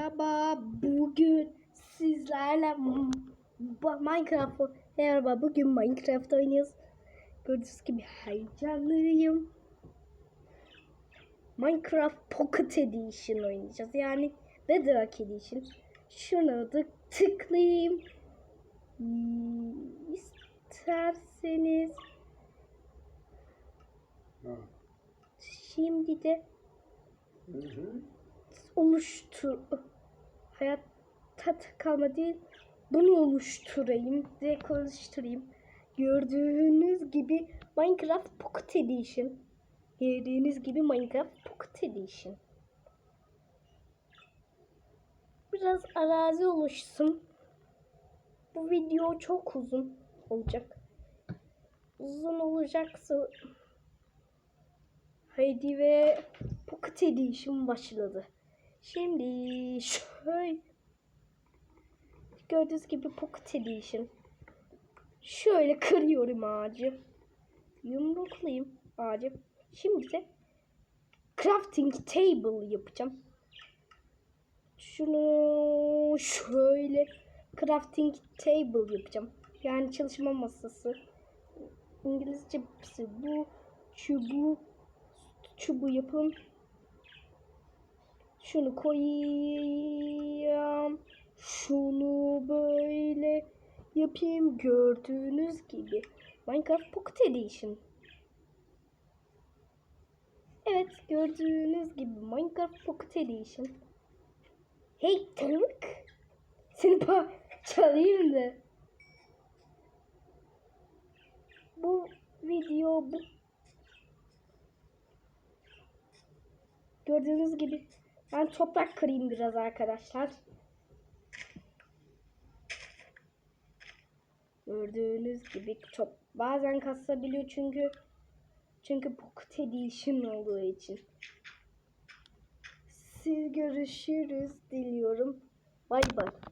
Merhaba bugün sizlerle Minecraft Merhaba bugün Minecraft oynuyoruz. Gördüğünüz gibi heyecanlıyım. Minecraft Pocket Edition oynayacağız. Yani Bedrock Edition. Şunu da tıklayayım. Hmm, İsterseniz şimdi de Hı hı. Oluştur hayatta kalma değil bunu oluşturayım direkt oluşturayım. Gördüğünüz gibi Minecraft Pocket Edition. Gördüğünüz gibi Minecraft Pocket Edition. Biraz arazi oluşsun. Bu video çok uzun olacak. Uzun olacaksa Haydi ve Pocket Edition başladı. Şimdi şöyle gördüğünüz gibi Pocket Edition. Şöyle kırıyorum ağacı. Yumruklayayım ağacı. Şimdi de crafting table yapacağım. Şunu şöyle crafting table yapacağım. Yani çalışma masası. İngilizce bu çubuğu çubuğu yapın. Şunu koyayım. Şunu böyle yapayım. Gördüğünüz gibi. Minecraft Pocket Edition. Evet gördüğünüz gibi Minecraft Pocket Edition. Hey tanık. Seni çalayım da. Bu video bu Gördüğünüz gibi ben toprak kırayım biraz arkadaşlar. Gördüğünüz gibi çok bazen kasabiliyor çünkü çünkü Pocket Edition olduğu için. Siz görüşürüz diliyorum. Bay bay.